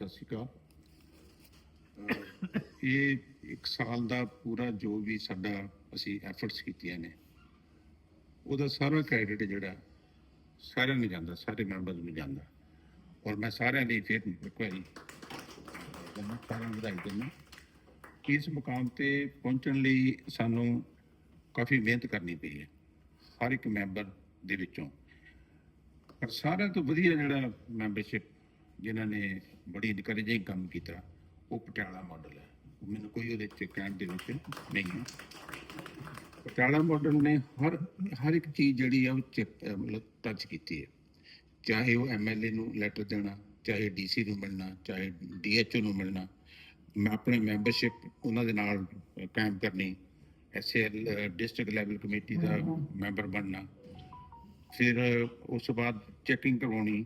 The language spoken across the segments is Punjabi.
ਸਤਿ ਸ਼੍ਰੀ ਅਕਾਲ। ਇਹ ਇੱਕ ਸਾਲ ਦਾ ਪੂਰਾ ਜੋ ਵੀ ਸਾਡਾ ਅਸੀਂ ਐਫਰਟਸ ਕੀਤੀਆਂ ਨੇ, ਉਹਦਾ ਸਾਰਾ ਕ੍ਰੈਡਿਟ ਜਿਹੜਾ, ਸਾਰਿਆਂ ਨੂੰ ਜਾਂਦਾ, ਸਾਰੇ ਮੈਂਬਰਸ ਨੂੰ ਜਾਂਦਾ। ਔਰ ਮੈਂ ਸਾਰਿਆਂ ਲਈ ਫਿਰ ਇੱਕ ਵਾਰੀ ਸਾਰਿਆਂ ਨੂੰ ਵਧਾਈ ਦਿੰਦਾ ਕਿ ਇਸ ਮੁਕਾਮ ਤੇ ਪਹੁੰਚਣ ਲਈ ਸਾਨੂੰ ਕਾਫੀ ਮਿਹਨਤ ਕਰਨੀ ਪਈ ਹੈ, ਹਰ ਇੱਕ ਮੈਂਬਰ ਦੇ ਵਿੱਚੋਂ। ਪਰ ਸਾਰਿਆਂ ਤੋਂ ਵਧੀਆ ਜਿਹੜਾ ਮੈਂਬਰਸ਼ਿਪ ਜਿਨ੍ਹਾਂ ਨੇ ਬੜੀ ਇਨਕਰੇਜਿੰਗ ਕੰਮ ਕੀਤਾ ਉਹ ਪਟਿਆਲਾ ਮਾਡਲ ਹੈ। ਮੈਨੂੰ ਕੋਈ ਉਹਦੇ ਚ ਕਹਿਣ ਦੇ ਵਿੱਚ ਨਹੀਂ ਹੈ। ਪਟਿਆਲਾ ਮਾਡਲ ਨੇ ਹਰ ਹਰ ਇੱਕ ਚੀਜ਼ ਜਿਹੜੀ ਆ ਉਹ ਮਤਲਬ ਟੱਚ ਕੀਤੀ ਹੈ। ਚਾਹੇ ਉਹ ਐਮਐਲਏ ਨੂੰ ਲੈਟਰ ਦੇਣਾ ਚਾਹੇ ਡੀਸੀ ਨੂੰ ਮਿਲਣਾ ਚਾਹੇ ਡੀਐਚਓ ਨੂੰ ਮਿਲਣਾ ਮੈਂ ਆਪਣੇ ਮੈਂਬਰਸ਼ਿਪ ਉਹਨਾਂ ਦੇ ਨਾਲ ਕਾਇਮ ਕਰਨੀ ਐਸਐਲ ਡਿਸਟ੍ਰਿਕਟ ਲੈਵਲ ਕਮੇਟੀ ਦਾ ਮੈਂਬਰ ਬਣਨਾ ਫਿਰ ਉਸ ਤੋਂ ਬਾਅਦ ਚੈਕਿੰਗ ਕਰਵਾਉਣੀ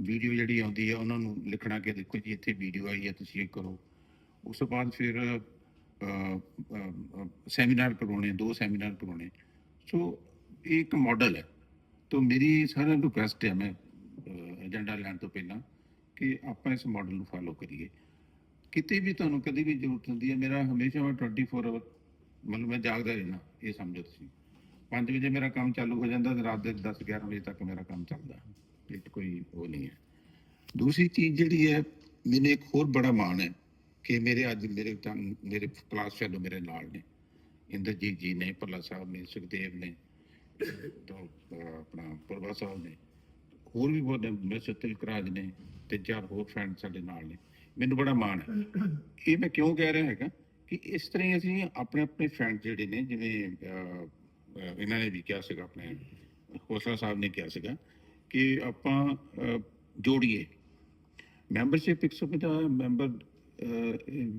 ਵੀਡੀਓ ਜਿਹੜੀ ਆਉਂਦੀ ਹੈ, ਉਹਨਾਂ ਨੂੰ ਲਿਖਣਾ ਕਿ ਦੇਖੋ ਜੀ, ਇੱਥੇ ਵੀਡੀਓ ਆਈ ਹੈ, ਤੁਸੀਂ ਇਹ ਕਰੋ। ਉਸ ਤੋਂ ਬਾਅਦ ਫਿਰ ਸੈਮੀਨਾਰ ਕਰਵਾਉਣੇ ਦੋ ਸੈਮੀਨਾਰ ਕਰਵਾਉਣੇ ਸੋ, ਇਹ ਇੱਕ ਮਾਡਲ ਹੈ। ਤੋਂ ਮੇਰੀ ਸਾਰਿਆਂ ਨੂੰ ਰਿਕੁਐਸਟ ਹੈ, ਮੈਂ ਏਜੰਡਾ ਲੈਣ ਤੋਂ ਪਹਿਲਾਂ ਕਿ ਆਪਾਂ ਇਸ ਮਾਡਲ ਨੂੰ ਫਾਲੋ ਕਰੀਏ। ਕਿਤੇ ਵੀ ਤੁਹਾਨੂੰ ਕਦੀ ਵੀ ਜ਼ਰੂਰਤ ਹੁੰਦੀ ਹੈ, ਮੇਰਾ ਹਮੇਸ਼ਾ ਮੈਂ 24 ਆਵਰ ਮਤਲਬ ਮੈਂ ਜਾਗਦਾ ਰਹਿਣਾ ਇਹ ਸਮਝੋ ਤੁਸੀਂ। 5 ਵਜੇ ਮੇਰਾ ਕੰਮ ਚਾਲੂ ਹੋ ਜਾਂਦਾ ਤੇ ਰਾਤ ਦੇ 10 11 ਵਜੇ ਤੱਕ ਮੇਰਾ ਕੰਮ ਚੱਲਦਾ। ਇਹ ਕੋਈ ਉਹ ਨਹੀਂ ਹੈ। ਦੂਸਰੀ ਚੀਜ਼ ਜਿਹੜੀ ਹੈ, ਮੈਨੂੰ ਇੱਕ ਹੋਰ ਬੜਾ ਮਾਣ ਹੈ ਕਿ ਮੇਰੇ ਅੱਜ ਮੇਰੇ ਮੇਰੇ ਕਲਾਸ ਫੈਲੋ ਮੇਰੇ ਨਾਲ ਨੇ। ਇੰਦਰਜੀਤ ਜੀ ਨੇ, ਭੱਲਾ ਸਾਹਿਬ ਨੇ, ਸੁਖਦੇਵ ਨੇ, ਤੋਂ ਆਪਣਾ ਪ੍ਰਭਾ ਸਾਹਿਬ ਨੇ, ਹੋਰ ਵੀ ਬਹੁਤ ਨੇ ਮਿਸਟਰ ਤਿਲਕਰਾਜ ਨੇ ਤੇ ਚਾਰ ਹੋਰ ਫਰੈਂਡ ਸਾਡੇ ਨਾਲ ਨੇ। ਮੈਨੂੰ ਬੜਾ ਮਾਣ ਹੈ। ਇਹ ਮੈਂ ਕਿਉਂ ਕਹਿ ਰਿਹਾ ਹੈਗਾ ਕਿ ਇਸ ਤਰ੍ਹਾਂ ਹੀ ਅਸੀਂ ਆਪਣੇ ਆਪਣੇ ਫਰੈਂਡ ਜਿਹੜੇ ਨੇ, ਜਿਵੇਂ ਇਹਨਾਂ ਨੇ ਵੀ ਕਿਹਾ ਸੀਗਾ, ਆਪਣੇ ਹੋਸਲਾ ਸਾਹਿਬ ਨੇ ਕਿਹਾ ਸੀਗਾ ਕਿ ਆਪਾਂ ਜੋੜੀਏ। ਮੈਂਬਰਸ਼ਿਪ 150 ਮੈਂਬਰ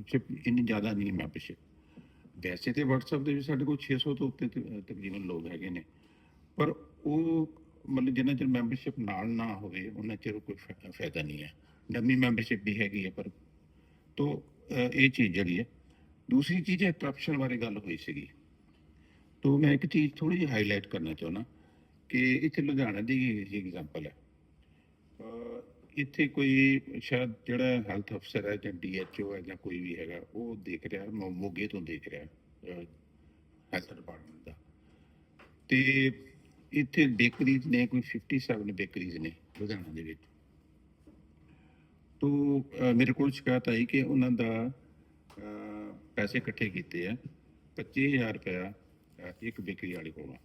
ਸ਼ਿਪ ਇੰਨੀ ਜ਼ਿਆਦਾ ਨਹੀਂ ਮੈਂਬਰਸ਼ਿਪ ਵੈਸੇ ਤੇ WhatsApp ਦੇ ਵੀ ਸਾਡੇ ਕੋਲ 600 ਤੋਂ ਉੱਤੇ ਤਕਰੀਬਨ ਲੋਕ ਹੈਗੇ ਨੇ। ਪਰ ਉਹ ਮਤਲਬ ਜਿੰਨਾ ਚਿਰ ਮੈਂਬਰਸ਼ਿਪ ਨਾਲ ਨਾ ਹੋਵੇ, ਉਹਨਾਂ ਚਿਰ ਕੋਈ ਫਾਇਦਾ ਨਹੀਂ ਹੈ। ਨਵੀਂ ਮੈਂਬਰਸ਼ਿਪ ਵੀ ਹੈਗੀ ਹੈ, ਪਰ ਤੋਂ ਇਹ ਚੀਜ਼ ਜਿਹੜੀ ਹੈ। ਦੂਸਰੀ ਚੀਜ਼ ਹੈ ਕਰਪਸ਼ਨ ਬਾਰੇ ਗੱਲ ਹੋਈ ਸੀਗੀ। ਤੋਂ, ਮੈਂ ਇੱਕ ਚੀਜ਼ ਥੋੜੀ ਜਿਹੀ ਹਾਈਲਾਈਟ ਕਰਨਾ ਚਾਹੁੰਦਾ। ਕਿ ਇੱਥੇ ਲੁਧਿਆਣਾ ਦੀ ਐਗਜ਼ਾਮਪਲ ਹੈ। ਇੱਥੇ ਕੋਈ ਸ਼ਾਇਦ ਜਿਹੜਾ ਹੈਲਥ ਅਫਸਰ ਹੈ ਜਾਂ ਡੀਐਚਓ ਹੈ ਜਾਂ ਕੋਈ ਵੀ ਹੈਗਾ, ਉਹ ਦੇਖ ਰਿਹਾ, ਮੋ- ਮੋਗੇ ਤੋਂ ਦੇਖ ਰਿਹਾ ਹੈਲਥ ਡਿਪਾਰਟਮੈਂਟ ਦਾ। ਤੇ ਇੱਥੇ ਬੇਕਰੀਜ਼ ਨੇ, ਕੋਈ 57 ਬੇਕਰੀਜ਼ ਨੇ ਲੁਧਿਆਣਾ ਦੇ ਵਿੱਚ। ਤੋਂ ਮੇਰੇ ਕੋਲ ਸ਼ਿਕਾਇਤ ਆਈ ਕਿ ਉਹਨਾਂ ਦਾ ਪੈਸੇ ਇਕੱਠੇ ਕੀਤੇ ਆ 25000 ਰੁਪਇਆ ਇੱਕ ਬੇਕਰੀ ਵਾਲੇ ਕੋਲੋਂ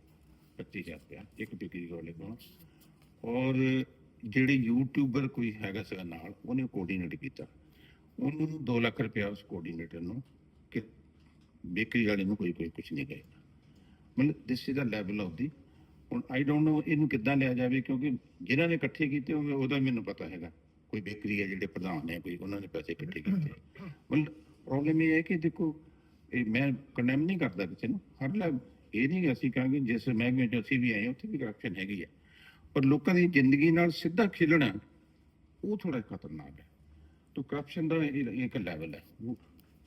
25000 ਰੁਪਇਆ ਇੱਕ ਬੇਕਰੀ ਵਾਲੇ ਕੋਲ। ਔਰ ਜਿਹੜੇ ਯੂਟਿਊਬਰ ਕੋਈ ਹੈਗਾ ਸੀਗਾ ਨਾਲ, ਉਹਨੇ ਕੋਆਰਡੀਨੇਟ ਕੀਤਾ। ਉਹਨੂੰ 2 ਲੱਖ ਰੁਪਇਆ ਉਸ ਕੋਆਰਡੀਨੇਟਰ ਨੂੰ ਕਿ ਬੇਕਰੀ ਵਾਲੇ ਨੂੰ ਕੋਈ ਕੋਈ ਕੁਝ ਨਹੀਂ ਕਹੇਗਾ। ਮਤਲਬ this is the level of the ਹੁਣ ਆਈ ਡੋਨਟ ਨੋ ਇਹਨੂੰ ਕਿੱਦਾਂ ਲਿਆ ਜਾਵੇ, ਕਿਉਂਕਿ ਜਿਨ੍ਹਾਂ ਨੇ ਇਕੱਠੇ ਕੀਤੇ ਹੋਵੇ ਉਹਦਾ ਮੈਨੂੰ ਪਤਾ ਹੈਗਾ। ਕੋਈ ਬੇਕਰੀ ਹੈ, ਜਿਹੜੇ ਪ੍ਰਧਾਨ ਨੇ, ਕੋਈ ਉਹਨਾਂ ਨੇ ਪੈਸੇ ਇਕੱਠੇ ਕੀਤੇ। ਮਤਲਬ ਪ੍ਰੋਬਲਮ ਇਹ ਹੈ ਕਿ ਦੇਖੋ, ਇਹ ਮੈਂ ਕੰਡੈਮ ਨਹੀਂ ਕਰਦਾ ਕਿਸੇ ਨੂੰ। ਹਰ ਲੈਵ ਇਹ ਨਹੀਂ ਕਿ ਅਸੀਂ ਕਹਾਂਗੇ ਜਿਸ ਮਹਿਕਮੇ 'ਚ ਅਸੀਂ ਵੀ ਆਏ ਹਾਂ, ਉੱਥੇ ਵੀ ਕਰਪਸ਼ਨ ਹੈਗੀ ਹੈ ਪਰ ਲੋਕਾਂ ਦੀ ਜ਼ਿੰਦਗੀ ਨਾਲ ਸਿੱਧਾ ਖੇਲਣਾ ਉਹ ਥੋੜਾ ਖਤਰਨਾਕ ਹੈ। ਤਾਂ ਕਰਪਸ਼ਨ ਦਾ ਇਹ ਇੱਕ ਲੈਵਲ ਹੈ। ਉਹ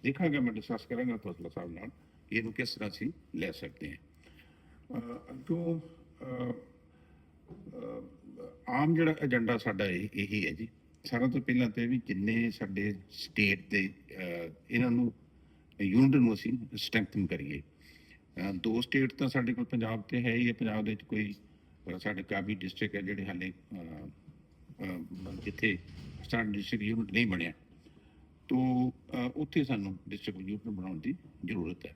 ਦੇਖਾਂਗੇ ਮੈਂ ਡਿਸਕਸ ਕਰਾਂਗਾ ਖੋਸਲਾ ਸਾਹਿਬ ਨਾਲ ਇਹਨੂੰ ਕਿਸ ਤਰ੍ਹਾਂ ਅਸੀਂ ਲੈ ਸਕਦੇ ਹਾਂ। ਅਹ ਅੱਗੋਂ ਅਹ, ਅਹ, ਆਮ ਜਿਹੜਾ ਏਜੰਡਾ ਸਾਡਾ ਇਹ ਇਹੀ ਹੈ ਜੀ। ਸਾਰਿਆਂ ਤੋਂ ਪਹਿਲਾਂ ਤੇ ਵੀ ਜਿੰਨੇ ਸਾਡੇ ਸਟੇਟ ਦੇ ਅਹ, ਇਹਨਾਂ ਨੂੰ ਯੂਨਿਟ ਨੂੰ ਅਸੀਂ ਸਟਰੈਂਥਨ ਕਰੀਏ। ਦੋ ਸਟੇਟ ਤਾਂ ਸਾਡੇ ਕੋਲ ਪੰਜਾਬ ਤੇ ਹੈ ਹੀ ਹੈ। ਪੰਜਾਬ ਦੇ ਵਿੱਚ ਕੋਈ ਸਾਡੇ ਕਾਫੀ ਡਿਸਟ੍ਰਿਕਟ ਹੈ ਜਿਹੜੇ ਹਾਲੇ ਜਿੱਥੇ ਸਾਡਾ ਡਿਸਟ੍ਰਿਕਟ ਯੂਨਿਟ ਨਹੀਂ ਬਣਿਆ। ਤੋ ਉੱਥੇ ਸਾਨੂੰ ਡਿਸਟ੍ਰਿਕਟ ਯੂਨਿਟ ਬਣਾਉਣ ਦੀ ਜ਼ਰੂਰਤ ਹੈ।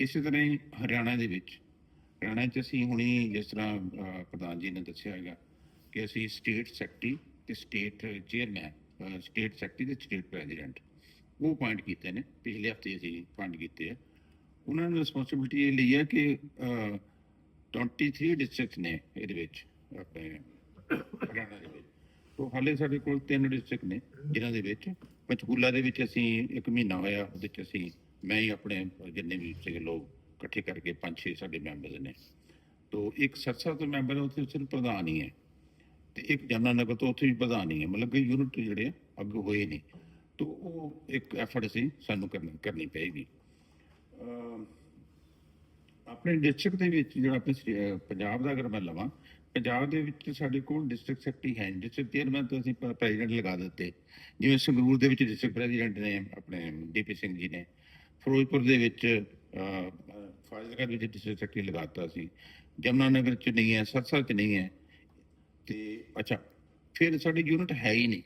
ਇਸੇ ਤਰ੍ਹਾਂ ਹੀ ਹਰਿਆਣਾ ਦੇ ਵਿੱਚ, ਹਰਿਆਣਾ 'ਚ ਅਸੀਂ ਹੁਣੇ ਜਿਸ ਤਰ੍ਹਾਂ ਪ੍ਰਧਾਨ ਜੀ ਨੇ ਦੱਸਿਆ ਹੈਗਾ ਕਿ ਅਸੀਂ ਸਟੇਟ ਸੈਕਟਰੀ ਤੇ ਸਟੇਟ ਚੇਅਰਮੈਨ ਸਟੇਟ ਸੈਕਟਰੀ ਤੇ ਸਟੇਟ ਪ੍ਰੈਜ਼ੀਡੈਂਟ ਉਹ ਪੁਆਇੰਟ ਕੀਤੇ ਨੇ। ਪਿਛਲੇ ਹਫ਼ਤੇ ਅਸੀਂ ਪੁਆਇੰਟ ਕੀਤੇ ਆ। ਉਹਨਾਂ ਨੇ ਰਿਸਪੌਂਸਿਬਿਲਟੀ ਇਹ ਲਈ ਹੈ ਕਿ ਅਹ, 23 ਡਿਸਟ੍ਰਿਕਟ ਨੇ ਇਹਦੇ ਵਿੱਚ ਆਪਣੇ ਹਰਿਆਣਾ ਦੇ ਵਿੱਚ। ਤੋਂ ਹਾਲੇ ਸਾਡੇ ਕੋਲ ਤਿੰਨ ਡਿਸਟ੍ਰਿਕਟ ਨੇ ਜਿਨ੍ਹਾਂ ਦੇ ਵਿੱਚ। ਪੰਚਕੂਲਾ ਦੇ ਵਿੱਚ ਅਸੀਂ ਇੱਕ ਮਹੀਨਾ ਹੋਇਆ ਉਹਦੇ ਵਿੱਚ ਅਸੀਂ ਮੈਂ ਹੀ ਆਪਣੇ ਜਿੰਨੇ ਵੀ ਸੀਗੇ ਲੋਕ ਇਕੱਠੇ ਕਰਕੇ ਪੰਜ ਛੇ ਸਾਡੇ ਮੈਂਬਰਸ ਨੇ। ਤੋਂ ਇੱਕ ਸਰਸਾ ਤੋਂ ਮੈਂਬਰ ਹੈ ਉੱਥੇ ਸਿਰਫ ਪ੍ਰਧਾਨ ਹੀ ਹੈ। ਤੇ ਇੱਕ ਜਮਨਾ ਨਗਰ ਤੋਂ ਉੱਥੇ ਵੀ ਪ੍ਰਧਾਨ ਹੀ ਹੈ ਮਤਲਬ ਕਿ ਯੂਨਿਟ ਜਿਹੜੇ ਆ ਅੱਗੇ ਹੋਏ ਨਹੀਂ। ਤੋਂ ਉਹ ਇੱਕ ਐਫਰਟ ਅਸੀਂ ਸਾਨੂੰ ਕਰਨੀ ਕਰਨੀ ਪਏਗੀ। ਆਪਣੇ ਡਿਸਟ੍ਰਿਕਟ ਦੇ ਵਿੱਚ ਜਿਹੜਾ ਆਪਣੇ ਪੰਜਾਬ ਦਾ ਅਗਰ ਮੈਂ ਲਵਾਂ ਪੰਜਾਬ ਦੇ ਵਿੱਚ ਸਾਡੇ ਕੋਲ ਡਿਸਟ੍ਰਿਕਟ ਸੈਕਟਰੀ ਹੈ ਡਿਸਟ੍ਰਿਕਟ ਚੇਅਰਮੈਨ ਤੋਂ ਅਸੀਂ ਪ੍ਰੈਜ਼ੀਡੈਂਟ ਲਗਾ ਦਿੱਤੇ। ਜਿਵੇਂ ਸੰਗਰੂਰ ਦੇ ਵਿੱਚ ਡਿਸਟ੍ਰਿਕਟ ਪ੍ਰੈਜ਼ੀਡੈਂਟ ਨੇ ਆਪਣੇ ਡੀਪੀ ਸਿੰਘ ਜੀ ਨੇ। ਫਿਰੋਜ਼ਪੁਰ ਦੇ ਵਿੱਚ ਅਹ, ਫਾਜ਼ਿਲਕਾ ਦੇ ਵਿੱਚ ਡਿਸਟ੍ਰਿਕਟ ਸੈਕਟਰੀ ਲਗਾਤਾ ਸੀ। ਜਮਨਾ ਨਗਰ ਚ ਨਹੀਂ ਹੈ ਸਰਸਾ ਚ ਨਹੀਂ ਹੈ। ਤੇ ਅੱਛਾ ਫਿਰ ਸਾਡੀ ਯੂਨਿਟ ਹੈ ਹੀ ਨਹੀਂ।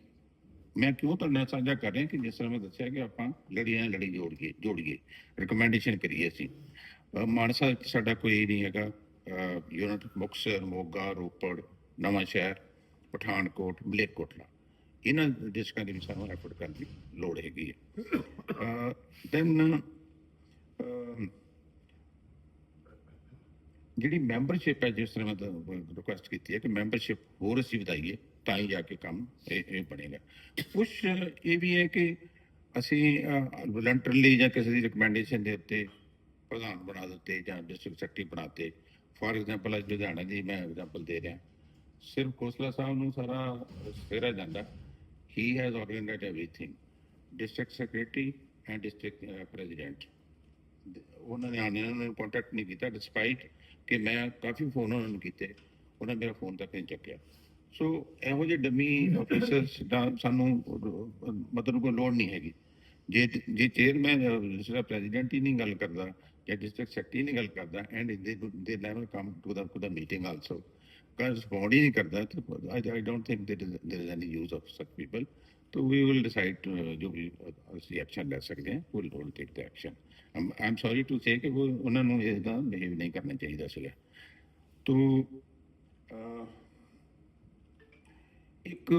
ਮੈਂ ਕਿਉਂ ਤੁਹਾਡੇ ਨਾਲ ਸਾਂਝਾ ਕਰ ਰਿਹਾ ਕਿ ਜਿਸ ਤਰ੍ਹਾਂ ਮੈਂ ਦੱਸਿਆ ਕਿ ਆਪਾਂ ਲੜੀਆਂ ਨਾਲ ਲੜੀ ਜੋੜੀਏ ਜੋੜੀਏ ਰਿਕਮੈਂਡੇਸ਼ਨ ਕਰੀਏ ਅਸੀਂ। ਮਾਨਸਾ ਸਾਡਾ ਕੋਈ ਨਹੀਂ ਹੈਗਾ ਯੂਨਿਟ ਮੁਕਤਸਰ, ਮੋਗਾ, ਰੋਪੜ, ਨਵਾਂ ਸ਼ਹਿਰ, ਪਠਾਨਕੋਟ, ਮਲੇਰਕੋਟਲਾ। ਇਹਨਾਂ ਡਿਸਕਾਂ ਦੇ ਵਿੱਚ ਸਾਨੂੰ ਐਫਰਟ ਕਰਨ ਦੀ ਲੋੜ ਹੈਗੀ ਹੈ। ਦੈਨ ਜਿਹੜੀ ਮੈਂਬਰਸ਼ਿਪ ਹੈ, ਜਿਸ ਤਰ੍ਹਾਂ ਮੈਂ ਰਿਕੁਐਸਟ ਕੀਤੀ ਹੈ ਕਿ ਮੈਂਬਰਸ਼ਿਪ ਹੋਰ ਅਸੀਂ ਵਧਾਈਏ, ਤਾਂ ਹੀ ਜਾ ਕੇ ਕੰਮ ਇਹ ਇਹ ਬਣੇਗਾ। ਕੁਝ ਇਹ ਵੀ ਹੈ ਕਿ ਅਸੀਂ ਵਲੰਟਰਲੀ ਜਾਂ ਕਿਸੇ ਦੀ ਰਿਕਮੈਂਡੇਸ਼ਨ ਦੇ ਉੱਤੇ ਪ੍ਰਧਾਨ ਬਣਾ ਦਿੱਤੇ ਜਾਂ ਡਿਸਟ੍ਰਿਕਟ ਸੈਕਟਰੀ ਬਣਾਤੇ। ਫਾਰ ਐਗਜ਼ਾਮਪਲ ਅੱਜ ਲੁਧਿਆਣਾ ਦੀ ਮੈਂ ਐਗਜ਼ਾਮਪਲ ਦੇ ਰਿਹਾ। ਸਿਰਫ ਕੋਸਲਾ ਸਾਹਿਬ ਨੂੰ ਸਾਰਾ ਸੇਰਾ ਜਾਂਦਾ। He has organised everything district secretary and district president ਉਹਨਾਂ ਨੇ ਆਨੇ ਉਹਨਾਂ ਨੂੰ ਕੰਟੈਕਟ ਨਹੀਂ ਕੀਤਾ ਡਿਸਪਾਈਟ ਕਿ ਮੈਂ ਕਾਫੀ ਫੋਨ ਉਹਨਾਂ ਨੂੰ ਕੀਤੇ, ਉਹਨਾਂ ਮੇਰਾ ਫੋਨ ਤੱਕ ਨਹੀਂ ਚੱਕਿਆ। ਸੋ ਇਹੋ ਜਿਹੇ ਡਮੀ ਆਫੀਸਰਸ ਦਾ ਸਾਨੂੰ, ਮਤਲਬ ਕੋਈ ਲੋੜ ਨਹੀਂ ਹੈਗੀ। ਜੇ ਜੇ ਚੇਅਰਮੈਨ ਜਿਹੜਾ ਪ੍ਰੈਜ਼ੀਡੈਂਟ ਹੀ ਨਹੀਂ ਗੱਲ ਕਰਦਾ, ਜਾਂ ਡਿਸਟ੍ਰਿਕਟ ਸੈਕਟਰੀ ਨਹੀਂ ਗੱਲ ਕਰਦਾ and they they never come to the to the meeting also ਕਾ ਰਿਸਪੌਂਡ ਹੀ ਨਹੀਂ ਕਰਦਾ, ਤਾਂ I don't think there is any use of such people ਤੋ ਵੀ ਵਿਲ ਡਿਸਾਈਡ ਜੋ ਵੀ ਅਸੀਂ ਐਕਸ਼ਨ ਲੈ ਸਕਦੇ ਹਾਂ will will take the action I sorry to say ਕਿ ਉਹ ਉਹਨਾਂ ਨੂੰ ਇਸ ਦਾ ਬਿਹੇਵ ਨਹੀਂ ਕਰਨਾ ਚਾਹੀਦਾ ਸੀਗਾ ਤੋ ਇੱਕ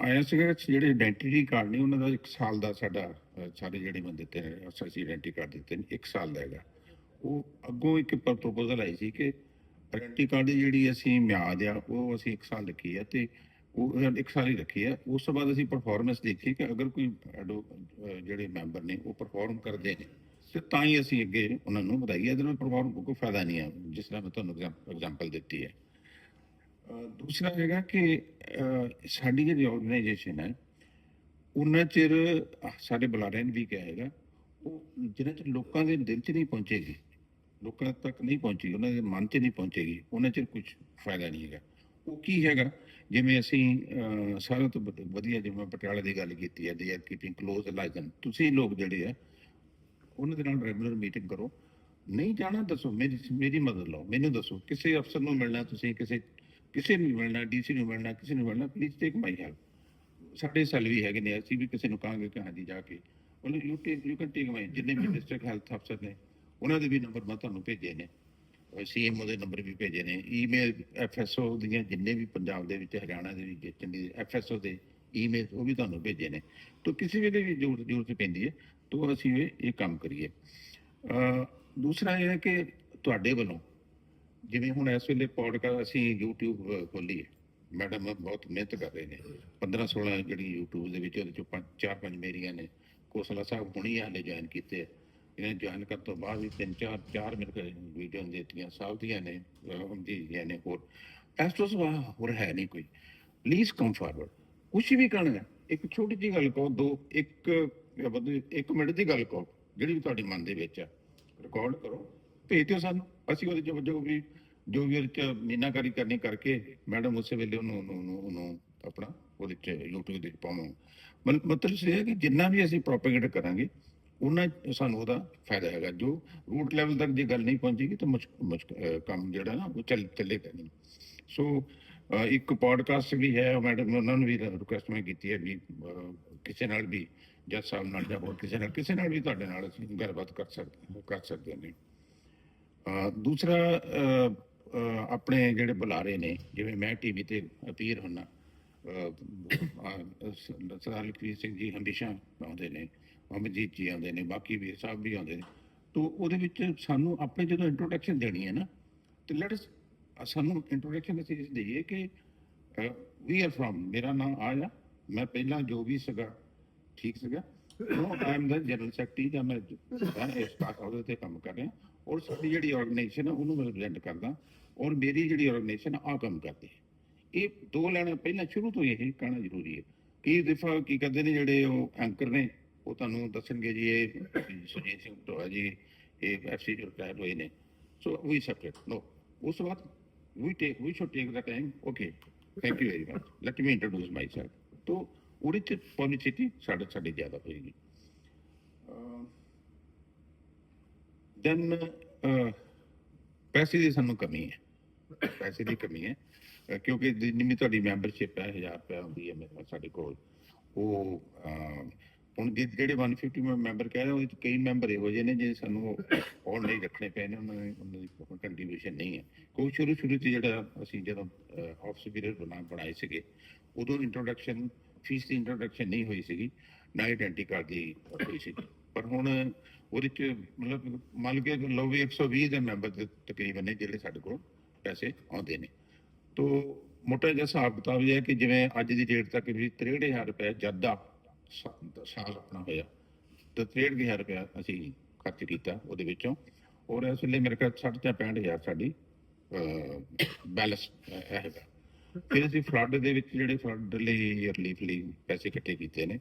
ਆਇਆ ਸੀਗਾ ਜਿਹੜੇ ਆਇਡੈਂਟੀਟੀ ਕਾਰਡ ਨੇ ਉਹਨਾਂ ਦਾ ਇੱਕ ਸਾਲ ਦਾ ਸਾਡਾ ਸਾਰੇ ਜਿਹੜੇ ਬੰਦੇ ਦਿੱਤੇ ਨੇ ਅਸੀਂ ਆਇਡੈਂਟੀ ਕਾਰਡ ਦਿੱਤੇ ਨੇ ਇੱਕ ਸਾਲ ਦਾ ਹੈਗਾ ਉਹ ਅੱਗੋਂ ਇੱਕ ਪ੍ਰਪੋਜ਼ਲ ਆਈ ਸੀ ਕਿ ਆਇਡੈਂਟੀ ਕਾਰਡ ਦੀ ਜਿਹੜੀ ਅਸੀਂ ਮਿਆਦ ਆ ਉਹ ਅਸੀਂ ਇੱਕ ਸਾਲ ਰੱਖੀ ਆ ਤੇ ਉਹ ਇੱਕ ਸਾਲ ਹੀ ਰੱਖੀ ਹੈ। ਉਸ ਤੋਂ ਬਾਅਦ ਅਸੀਂ ਪਰਫਾਰਮੈਂਸ ਦੇਖੀ ਕਿ ਅਗਰ ਕੋਈ ਐਡੋ- ਜਿਹੜੇ ਮੈਂਬਰ ਨੇ ਉਹ ਪਰਫਾਰਮ ਕਰਦੇ ਨੇ। ਤੇ ਤਾਂ ਹੀ ਅਸੀਂ ਅੱਗੇ ਉਹਨਾਂ ਨੂੰ ਵਧਾਈਏ ਇਹਦੇ ਨਾਲ ਪਰਫਾਰਮ ਕੋਈ ਫਾਇਦਾ ਨਹੀਂ ਹੈ, ਜਿਸ ਤਰ੍ਹਾਂ ਮੈਂ ਤੁਹਾਨੂੰ ਐਗਜ਼ਾਮਪਲ ਦਿੱਤੀ ਹੈ। ਦੂਸਰਾ ਹੈਗਾ ਕਿ ਸਾਡੀ ਜਿਹੜੀ ਆਰਗੇਨਾਈਜੇਸ਼ਨ ਹੈ, ਉਹਨਾਂ ਚਿਰ ਸਾਡੇ ਬੁਲਾਰੇ ਨੇ ਵੀ ਕਿਹਾ ਹੈਗਾ, ਉਹ ਜਿਹਨਾਂ ਚਿਰ ਲੋਕਾਂ ਦੇ ਦਿਲ 'ਚ ਨਹੀਂ ਪਹੁੰਚੇਗੀ, ਲੋਕਾਂ ਤੱਕ ਨਹੀਂ ਪਹੁੰਚੇਗੀ, ਉਹਨਾਂ ਦੇ ਮਨ 'ਚ ਨਹੀਂ ਪਹੁੰਚੇਗੀ, ਉਹਨਾਂ ਚਿਰ ਕੁਝ ਫਾਇਦਾ ਨਹੀਂ ਹੈਗਾ। ਉਹ ਕੀ ਹੈਗਾ? ਜਿਵੇਂ ਅਸੀਂ ਅਹ, ਸਾਰਿਆਂ ਤੋਂ ਵਧ- ਵਧੀਆ ਜਿਵੇਂ ਪਟਿਆਲੇ ਦੀ ਗੱਲ ਕੀਤੀ ਹੈ ਦੇ ਆਰ ਕੀਪਿੰਗ ক্লোਜ਼ ਅਲਾਈਜ਼ਨ ਤੁਸੀਂ ਲੋਕ ਜਿਹੜੇ ਆ ਉਹਨਾਂ ਦੇ ਨਾਲ ਰੈਗੂਲਰ ਮੀਟਿੰਗ ਕਰੋ। ਨਹੀਂ ਜਾਣਾ ਦੱਸੋ ਮੇਰੀ ਮੇਰੀ ਮਦਦ ਲਓ ਮੈਨੂੰ ਦੱਸੋ ਕਿਸੇ ਅਫਸਰ ਨੂੰ ਮਿਲਣਾ ਤੁਸੀਂ ਕਿਸੇ ਕਿਸੇ ਨੂੰ ਮਿਲਣਾ ਡੀਸੀ ਨੂੰ ਮਿਲਣਾ ਕਿਸੇ ਨੂੰ ਮਿਲਣਾ ਪਲੀਜ਼ ਟੇਕ ਮਾਈ ਹੈਲਪ ਸਾਡੇ ਸੈਲ ਵੀ ਹੈਗੇ ਨੇ ਅਸੀਂ ਵੀ ਕਿਸੇ ਨੂੰ ਕਹਾਂਗੇ ਕਿ ਹਾਂਜੀ ਜਾ ਕੇ ਉਹਨੂੰ you take you can take my ਜਿੰਨੇ ਵੀ ਡਿਸਟ੍ਰਿਕਟ ਹੈਲਥ ਅਫਸਰ ਨੇ ਉਹਨਾਂ ਦੇ ਵੀ ਨੰਬਰ ਮੈਂ ਤੁਹਾਨੂੰ ਭੇਜੇ ਨੇ। ਸੀਐਮਓ ਦੇ ਨੰਬਰ ਵੀ ਭੇਜੇ ਨੇ ਈਮੇਲ ਐਫਐਸਓ ਦੀਆਂ ਜਿੰਨੇ ਵੀ ਪੰਜਾਬ ਦੇ ਵਿੱਚ ਹਰਿਆਣਾ ਦੇ ਵਿੱਚ ਚੰਡੀ ਐਫਐਸਓ ਦੇ ਈਮੇਲ ਉਹ ਵੀ ਤੁਹਾਨੂੰ ਭੇਜੇ ਨੇ। ਤਾਂ ਕਿਸੇ ਵੇਲੇ ਵੀ ਜ਼ਰੂਰਤ ਜ਼ਰੂਰਤ ਪੈਂਦੀ ਹੈ ਤਾਂ ਅਸੀਂ ਇਹ ਇਹ ਕੰਮ ਕਰੀਏ। ਦੂਸਰਾ ਇਹ ਹੈ ਕਿ ਤੁਹਾਡੇ ਵੱਲੋਂ ਜਿਵੇਂ ਹੁਣ ਇਸ ਵੇਲੇ ਪੋਡਕਾਸਟ ਅਸੀਂ YouTube ਅਹ, ਖੋਲੀ ਹੈ। ਮੈਡਮ ਬਹੁਤ ਮਿਹਨਤ ਕਰ ਰਹੇ ਨੇ। 15 16 ਜਿਹੜੀ YouTube ਦੇ ਵਿੱਚ ਉਹਦੇ ਚੋਂ ਪੰਜ ਚਾਰ ਪੰਜ ਮੇਰੀਆਂ ਨੇ। ਕੋਸਲਾ ਸਾਹਿਬ ਹੁਣੀ ਹਾਲੇ ਜੁਆਇਨ ਕੀਤੇ ਆ। ਇਹਨਾਂ ਜੁਆਇਨ ਕਰਨ ਤੋਂ ਬਾਅਦ ਵੀ ਤਿੰਨ ਚਾਰ ਚਾਰ ਮੇਰੇ ਕੋਲ ਵੀਡੀਓ ਦਿੱਤੀਆਂ, ਸਭ ਦੀਆਂ ਨੇ ਹਮਦੀ ਦੀਆਂ ਨੇ ਹੋਰ। ਇਸ ਤੋਂ ਸਿਵਾ ਹੋਰ ਹੈ ਨਹੀਂ ਕੋਈ। ਪਲੀਜ਼ ਕਮ ਫਾਰਵਰਡ ਕੁਛ ਵੀ ਕਰਨਾ, ਇੱਕ ਛੋਟੀ ਜਿਹੀ ਗੱਲ ਕਹੋ, ਦੋ, ਇੱਕ ਇੱਕ ਮਿੰਟ ਦੀ ਗੱਲ ਕਹੋ, ਜਿਹੜੀ ਵੀ ਤੁਹਾਡੇ ਮਨ ਦੇ ਵਿੱਚ ਆ। ਰਿਕਾਰਡ ਕਰੋ, ਭੇਜ ਦਿਓ ਸਾਨੂੰ। ਅਸੀਂ ਉਹਦੇ ਜੋ ਜੋ ਵੀ ਜੋ ਵੀ ਉਹਦੇ ਚ ਮੀਨਾਕਾਰੀ ਕਰਨੀ ਕਰਕੇ ਮੈਡਮ ਉਸੇ ਵੇਲੇ ਉਹਨੂੰ, ਉਹਨੂੰ- ਉਹਨੂੰ ਆਪਣਾ ਉਹਦੇ ਚ YouTube ਦੇ ਪਾਵਾਂ ਮਤਲਬ ਮਤਲਬ ਇਹ ਹੈ ਕਿ ਜਿੰਨਾ ਵੀ ਅਸੀਂ ਪ੍ਰੋਪੇਗੇਟ ਕਰਾਂਗੇ ਉਹਨਾਂ ਸਾਨੂੰ ਉਹਦਾ ਫਾਇਦਾ ਹੈਗਾ। ਜੋ ਰੂਟ ਲੈਵਲ ਤੱਕ ਜੇ ਗੱਲ ਨਹੀਂ ਪਹੁੰਚੇਗੀ ਤਾਂ ਮੁਸ਼ਕ ਮੁਸ਼ਕ ਕੰਮ ਜਿਹੜਾ ਨਾ ਉਹ ਚੱਲ ਚੱਲੇਗਾ ਨਹੀਂ ਸੋ ਇੱਕ ਪੋਡਕਾਸਟ ਵੀ ਹੈ ਮੈਡਮ ਉਹਨਾਂ ਨੂੰ ਵੀ ਰਿਕੁਐਸਟ ਮੈਂ ਕੀਤੀ ਹੈ ਵੀ ਕਿਸੇ ਨਾਲ ਵੀ, ਜੱਜ ਸਾਹਿਬ ਨਾਲ ਜਾਂ ਹੋਰ ਕਿਸੇ ਨਾਲ ਕਿਸੇ ਨਾਲ ਵੀ ਤੁਹਾਡੇ ਨਾਲ ਅਸੀਂ ਗੱਲਬਾਤ ਕਰ ਸਕਦੇ ਕਰ ਸਕਦੇ ਨੇ ਦੂਸਰਾ ਆਪਣੇ ਜਿਹੜੇ ਬੁਲਾਰੇ ਨੇ, ਜਿਵੇਂ ਮੈਂ ਟੀਵੀ ਤੇ ਅਪੀਅਰ ਹੁੰਨਾ ਸਰਦਾਰ ਲਖਵੀਰ ਸਿੰਘ ਜੀ ਹਮੇਸ਼ਾ ਆਉਂਦੇ ਨੇ। ਅਮਰਜੀਤ ਜੀ ਆਉਂਦੇ ਨੇ, ਬਾਕੀ ਵੀਰ ਸਾਹਿਬ ਵੀ ਆਉਂਦੇ ਨੇ। ਤੋ ਉਹਦੇ ਵਿੱਚ ਸਾਨੂੰ ਆਪਣੇ ਜਦੋਂ ਇੰਟਰੋਡਕਸ਼ਨ ਦੇਣੀ ਹੈ ਨਾ, ਤੇ ਲੈਟ ਅਸ ਸਾਨੂੰ ਇੰਟਰੋਡਕਸ਼ਨ ਅਸੀਂ ਇਸ ਦਈਏ ਕਿ ਵੀ ਆਰ ਫਰਮ ਮੇਰਾ ਨਾਮ ਆਇਆ ਮੈਂ ਪਹਿਲਾਂ ਜੋ ਵੀ ਸੀਗਾ, ਠੀਕ ਸੀਗਾ। ਨੋ ਆਈ ਦਾ ਜਨਰਲ ਸੈਕਟਰੀ ਜਾਂ ਮੈਂ ਇਸ ਪਾਸ ਉਹਦੇ ਤੇ ਕੰਮ ਕਰ ਰਿਹਾ, ਔਰ ਸਾਡੀ ਜਿਹੜੀ ਆਰਗੇਨਾਈਜੇਸ਼ਨ ਹੈ ਉਹਨੂੰ ਮੈਂ ਰਿਪਰੈਜ਼ੈਂਟ ਕਰਦਾ, ਔਰ ਮੇਰੀ ਜਿਹੜੀ ਆਰਗੇਨਾਈਜੇਸ਼ਨ ਆ ਕੰਮ ਕਰਦੀ ਹੈ। ਇਹ ਦੋ ਲੈਣਾ ਪਹਿਲਾਂ ਸ਼ੁਰੂ ਤੋਂ ਹੀ ਇਹ ਕਹਿਣਾ ਜ਼ਰੂਰੀ ਹੈ ਕਈ ਦਫਾ ਕੀ ਕਰਦੇ ਨੇ ਜਿਹੜੇ ਉਹ ਐਂਕਰ ਨੇ ਉਹ ਤੁਹਾਨੂੰ ਦੱਸਣਗੇ ਜੀ, ਇਹ ਸੁਜੀਤ ਸਿੰਘ ਢੋਆ ਜੀ, ਇਹ ਐਫਸੀ ਜੋ ਰਿਟਾਇਰ ਹੋਏ ਨੇ। ਸੋ ਵੀ ਸੈਪਰੇਟ ਨੋ ਉਸ ਤੋਂ ਬਾਅਦ we take, we should take the time. Okay, thank you very much. Let me introduce myself. तो ਉਹਦੇ ਚ ਪਬਲਿਸਿਟੀ ਸਾਡੇ ਸਾਡੇ ਜ਼ਿਆਦਾ ਹੋਏਗੀ। ਦੈਨ ਪੈਸੇ ਦੀ ਸਾਨੂੰ ਕਮੀ ਹੈ। ਪੈਸੇ ਦੀ ਕਮੀ ਹੈ। ਕਿਉਂਕਿ ਜਿੰਨੀ ਤੁਹਾਡੀ ਮੈਂਬਰਸ਼ਿਪ ਹੈ 1000 ਰੁਪਏ ਹੁੰਦੀ ਹੈ ਮੇਰੇ ਸਾਡੇ ਕੋਲ। ਉਹ ਹੁਣ ਜੇ- ਜਿਹੜੇ 150 ਮੈਂਬਰ ਕਹਿ ਰਹੇ ਉਹਦੇ ਚ ਕਈ ਮੈਂਬਰ ਇਹੋ ਜਿਹੇ ਨੇ ਜਿਹੜੇ ਸਾਨੂੰ ਔਰ ਨਹੀਂ ਰੱਖਣੇ ਪਏ ਨੇ, ਉਹਨਾਂ ਦੀ ਉਹਨਾਂ ਦੀ ਕੰਟਰੀਬਿਊਸ਼ਨ ਨਹੀਂ ਹੈ। ਕੋਈ ਸ਼ੁਰੂ ਸ਼ੁਰੂ ਚ ਜਿਹੜਾ ਅਸੀਂ ਜਦੋਂ ਆਫ ਪੀਰੀਅਡ ਬਣਾ, ਬਣਾਏ ਸੀਗੇ, ਉਦੋਂ ਇੰਟਰੋਡਕਸ਼ਨ ਫੀਸ ਦੀ ਇੰਟਰੋਡਕਸ਼ਨ ਨਹੀਂ ਹੋਈ ਸੀਗੀ, ਨਾ ਆਇਡੈਂਟੀ ਕਾਰਡ ਦੀ ਹੋਈ ਸੀ ਪਰ ਹੁਣ ਉਹਦੇ ਚ ਮਤਲਬ ਮੰਨ ਕੇ ਲਓ ਵੀ 120 ਦੇ ਮੈਂਬਰ ਤਕਰੀਬਨ ਨੇ ਜਿਹੜੇ ਸਾਡੇ ਕੋਲ ਪੈਸੇ ਆਉਂਦੇ ਨੇ। ਤੋ ਮੋਟਾ ਜਿਹਾ ਹਿਸਾਬ ਕਿਤਾਬ ਇਹ ਹੈ ਕਿ ਜਿਵੇਂ ਅੱਜ ਦੀ ਡੇਟ ਤੱਕ ਵੀ 63000 ਰੁਪਏ ਜਦ ਦਾ ਸਾਲ ਆਪਣਾ ਹੋਇਆ। ਤੇ 63000 ਰੁਪਇਆ ਅਸੀਂ ਖਰਚ ਕੀਤਾ ਉਹਦੇ ਵਿੱਚੋਂ। ਔਰ ਇਸ ਵੇਲੇ ਮੇਰੇ ਕੋਲ 60 ਜਾਂ 65000 ਸਾਡੀ ਬੈਲੈਂਸ ਹੈਗਾ। ਫਿਰ ਅਸੀਂ ਫਲੱਡ ਦੇ ਵਿੱਚ ਜਿਹੜੇ ਫਲੱਡ ਲਈ ਰਿਲੀਫ ਲਈ ਪੈਸੇ ਇਕੱਠੇ ਕੀਤੇ ਨੇ,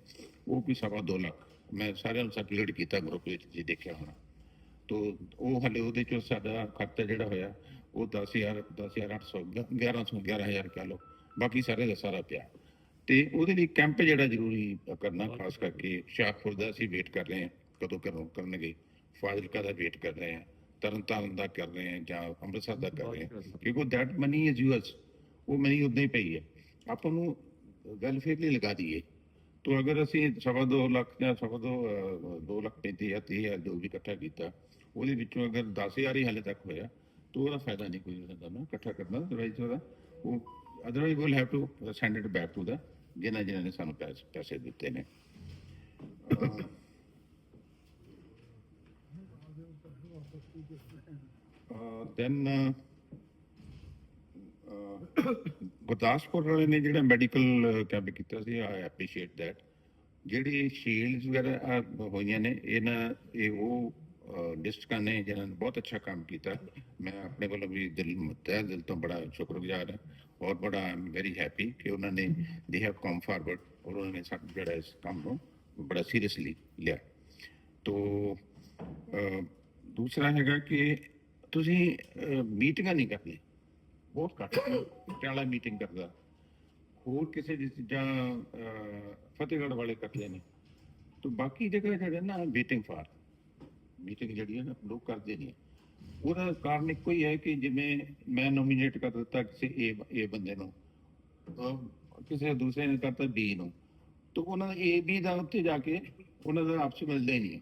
ਉਹ ਕੋਈ ਸਵਾ ਦੋ ਲੱਖ। ਮੈਂ ਸਾਰਿਆਂ ਨੂੰ ਸਰਕੂਲੇਟ ਕੀਤਾ ਗਰੁੱਪ ਵਿੱਚ ਜੀ ਦੇਖਿਆ ਹੋਣਾ। ਤੋ ਉਹ ਹਲੇ ਉਹਦੇ ਚੋਂ ਸਾਡਾ ਖਰਚਾ ਜਿਹੜਾ ਹੋਇਆ, ਉਹ 10000 10800 1100 11000 ਕਹਿ ਲਓ। ਬਾਕੀ ਸਾਰੇ ਦਾ ਸਾਰਾ ਪਿਆ। ਤੇ ਉਹਦੇ ਲਈ ਕੈਂਪ ਜਿਹੜਾ ਜ਼ਰੂਰੀ ਕਰਨਾ ਖਾਸ ਕਰਕੇ ਹੁਸ਼ਿਆਰਪੁਰ ਦਾ ਅਸੀਂ ਵੇਟ ਕਰ ਰਹੇ ਹਾਂ ਕਦੋਂ ਕਰੋ ਕਰਨਗੇ। ਫਾਜ਼ਿਲਕਾ ਦਾ ਵੇਟ ਕਰ ਰਹੇ ਹਾਂ ਤਰਨਤਾਰਨ ਦਾ ਕਰ ਰਹੇ ਹਾਂ ਜਾਂ ਅੰਮ੍ਰਿਤਸਰ ਦਾ ਕਰ ਰਹੇ ਹਾਂ। ਕਿਉਂਕਿ ਦੈਟ ਮਨੀ ਇਜ਼ ਯੂਅਰਸ ਉਹ ਮਨੀ ਉਦਾਂ ਹੀ ਪਈ ਹੈ। ਆਪਾਂ ਨੂੰ ਵੈਲਫੇਅਰ ਲਈ ਲਗਾ ਦਈਏ। ਤੋ ਅਗਰ ਅਸੀਂ ਸਵਾ ਦੋ ਲੱਖ ਜਾਂ ਸਵਾ ਦੋ ਅਹ, ਦੋ ਲੱਖ ਪੈਂਤੀ ਜਾਂ ਤੀਹ ਹਜ਼ਾਰ ਜੋ ਵੀ ਇਕੱਠਾ ਕੀਤਾ ਉਹਦੇ ਵਿੱਚੋਂ ਅਗਰ 10000 ਹੀ ਹਾਲੇ ਤੱਕ ਹੋਇਆ ਤਾਂ ਉਹਦਾ ਫਾਇਦਾ ਨਹੀਂ ਕੋਈ ਹੁੰਦਾ ਨਾ ਇਕੱਠਾ ਕਰਨਾ ਅਦਰਵਾਈਜ਼ ਉਹਦਾ ਉਹ otherwise we'll have to send it back to the ਜਿਨ੍ਹਾਂ ਜਿਨ੍ਹਾਂ ਨੇ ਸਾਨੂੰ ਪੈਸੇ ਪੈਸੇ ਦਿੱਤੇ ਨੇ ਦੈਨ ਗੁਰਦਾਸਪੁਰ ਵਾਲੇ ਨੇ ਜਿਹੜਾ ਮੈਡੀਕਲ ਕੈਂਪ ਕੀਤਾ ਸੀ ਆਈ ਐਪਰੀਸ਼ੀਏਟ ਦੈਟ ਜਿਹੜੀ ਸ਼ੀਲਡਸ ਵਗੈਰਾ ਹੋਈਆਂ ਨੇ ਇਹਨਾਂ ਇਹ ਉਹ ਡਿਸਟ੍ਰਿਕਟਾਂ ਨੇ ਜਿਹਨਾਂ ਨੇ ਬਹੁਤ ਅੱਛਾ ਕੰਮ ਕੀਤਾ ਮੈਂ ਆਪਣੇ ਵੱਲੋਂ ਵੀ ਦਿਲ ਤਹਿ ਦਿਲ ਤੋਂ ਬੜਾ ਸ਼ੁਕਰਗੁਜ਼ਾਰ ਹਾਂ ਔਰ ਬੜਾ ਆਮ ਵੈਰੀ ਹੈਪੀ ਕਿ ਉਹਨਾਂ ਨੇ ਦੇ ਹੈਵ ਕਮ ਫਾਰਵਰਡ ਔਰ ਉਹਨਾਂ ਨੇ ਸਾਡਾ ਜਿਹੜਾ ਇਸ ਕੰਮ ਨੂੰ ਬੜਾ ਸੀਰੀਅਸਲੀ ਲਿਆ ਤੋ ਅਹ, ਦੂਸਰਾ ਹੈਗਾ ਕਿ ਤੁਸੀਂ ਮੀਟਿੰਗਾਂ ਨਹੀਂ ਕਰਦੇ ਬਹੁਤ ਘੱਟ ਟਾਲਾ ਮੀਟਿੰਗ ਕਰਦਾ ਹੋਰ ਕਿਸੇ ਦੀ ਜਾਂ ਅਹ, ਫਤਿਹਗੜ੍ਹ ਵਾਲੇ ਕਰਦੇ ਨੇ ਤਾਂ ਬਾਕੀ ਜਗ੍ਹਾ ਜਿਹੜੇ ਨਾ ਵੇਟਿੰਗ ਫਾਰ ਮੀਟਿੰਗ ਜਿਹੜੀ ਹੈ ਨਾ ਲੋਕ ਕਰਦੇ ਨਹੀਂ ਉਹਦਾ ਕਾਰਨ ਇੱਕੋ ਹੀ ਹੈ ਕਿ ਜਿਵੇਂ ਮੈਂ ਨੋਮੀਨੇਟ ਕਰ ਦਿੱਤਾ ਕਿਸੇ ਏ ਏ ਬੰਦੇ ਨੂੰ ਕਿਸੇ ਦੂਸਰੇ ਨੇ ਕਰਤਾ ਬੀ ਨੂੰ, ਤਾਂ ਉਹਨਾਂ ਦਾ ਏ ਬੀ ਦਾ ਉੱਤੇ ਜਾ ਕੇ ਉਹਨਾਂ ਦਾ ਆਪਸ ਵਿੱਚ ਮਿਲਦਾ ਹੀ ਨਹੀਂ ਹੈ।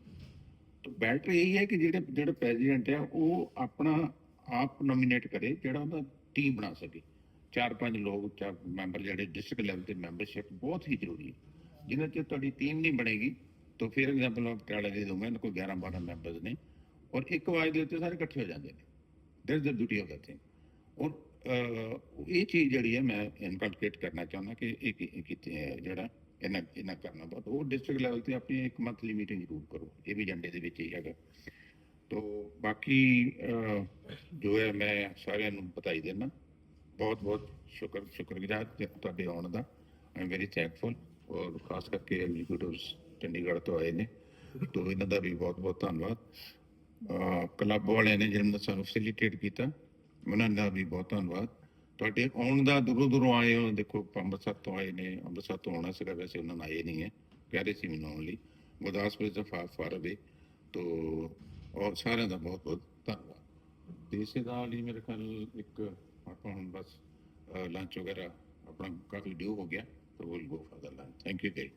ਤਾਂ ਬੈਟਰ ਇਹ ਹੈ ਕਿ ਜਿਹੜੇ ਜਿਹੜੇ ਪ੍ਰੈਜ਼ੀਡੈਂਟ ਹੈ, ਉਹ ਆਪਣਾ ਆਪ ਨੋਮੀਨੇਟ ਕਰੇ, ਜਿਹੜਾ ਉਹਦਾ ਟੀਮ ਬਣਾ ਸਕੇ। ਚਾਰ ਪੰਜ ਲੋਕ, ਚਾਰ ਮੈਂਬਰ ਜਿਹੜੇ ਡਿਸਟ੍ਰਿਕਟ ਲੈਵਲ ਤੇ ਮੈਂਬਰਸ਼ਿਪ ਬਹੁਤ ਹੀ ਜ਼ਰੂਰੀ ਹੈ। ਜਿਨ੍ਹਾਂ ਚ ਤੁਹਾਡੀ ਟੀਮ ਨਹੀਂ ਬਣੇਗੀ, ਤਾਂ ਫਿਰ ਐਗਜ਼ਾਮਪਲ ਆਫ ਪਟਿਆਲਾ ਦੇ ਦੂੰਗਾ ਇਹਨਾਂ ਕੋਲ 11 12 ਮੈਂਬਰਸ ਨੇ। ਔਰ ਇੱਕ ਆਵਾਜ਼ ਦੇ ਉੱਤੇ ਸਾਰੇ ਇਕੱਠੇ ਹੋ ਜਾਂਦੇ ਨੇ। That their duty beauty of that thing ਔਰ ਇਹ ਚੀਜ਼ ਜਿਹੜੀ ਹੈ ਮੈਂ ਇਨਕਲਕੇਟ ਕਰਨਾ ਚਾਹੁੰਦਾ ਕਿ ਇਹ ਕੀ- ਕਿਤੇ ਜਿਹੜਾ ਇਹਨਾਂ ਇਹਨਾਂ ਕਰਨਾ ਬਹੁਤ। ਉਹ ਡਿਸਟ੍ਰਿਕਟ ਲੈਵਲ ਤੇ ਆਪਣੀ ਇੱਕ ਮੰਥਲੀ ਮੀਟਿੰਗ ਜ਼ਰੂਰ ਕਰੋ। ਇਹ ਵੀ ਏਜੰਡੇ ਦੇ ਵਿੱਚ ਹੀ ਹੈਗਾ। ਤੋ, ਬਾਕੀ ਜੋ ਹੈ ਮੈਂ ਸਾਰਿਆਂ ਨੂੰ ਬਤਾਈ ਦੇਣਾ ਬਹੁਤ ਬਹੁਤ ਸ਼ੁਕਰ, ਸ਼ੁਕਰਗੁਜ਼ਾਰ ਤੁਹਾਡੇ ਆਉਣ ਦਾ। ਆਈ ਐਮ ਵੈਰੀ ਥੈਂਕਫੁਲ ਔਰ ਖਾਸ ਕਰਕੇ ਐਗਜ਼ੀਕਿਊਟਿਵਸ ਚੰਡੀਗੜ੍ਹ ਤੋਂ ਆਏ ਨੇ। ਤੋ, ਇਹਨਾਂ ਦਾ ਵੀ ਬਹੁਤ ਬਹੁਤ ਧੰਨਵਾਦ। ਕਲੱਬ ਵਾਲਿਆਂ ਨੇ ਜਿਹਨਾਂ ਨੇ ਸਾਨੂੰ ਫੈਸਿਲਿਟੇਟ ਕੀਤਾ, ਉਹਨਾਂ ਦਾ ਵੀ ਬਹੁਤ ਧੰਨਵਾਦ। ਤੁਹਾਡੇ ਆਉਣ ਦਾ ਦੂਰੋਂ ਦੂਰੋਂ ਆਏ ਹੋ, ਦੇਖੋ ਅੰਮ੍ਰਿਤਸਰ ਤੋਂ ਆਏ ਨੇ, ਅੰਮ੍ਰਿਤਸਰ ਤੋਂ ਆਉਣਾ ਸੀਗਾ, ਵੈਸੇ ਉਹਨਾਂ ਨੇ ਆਏ ਨਹੀਂ ਹੈ, ਕਹਿ ਰਹੇ ਸੀ ਮੈਨੂੰ ਆਉਣ ਲਈ। ਗੁਰਦਾਸਪੁਰ ਤੋਂ ਫਾਰ ਫਾਰ ਅਵੇ, ਤੋ ਔਰ ਸਾਰਿਆਂ ਦਾ ਬਹੁਤ ਬਹੁਤ ਧੰਨਵਾਦ। ਦੇਸੇ ਦਾ ਲਈ ਮੇਰੇ ਖਿਆਲ ਇੱਕ ਆਪਾਂ ਹੁਣ ਬਸ ਲੰਚ ਵਗੈਰਾ ਆਪਣਾ ਕਾਫੀ ਡਿਊ ਹੋ ਗਿਆ, ਤਾਂ will go for the lunch thank you very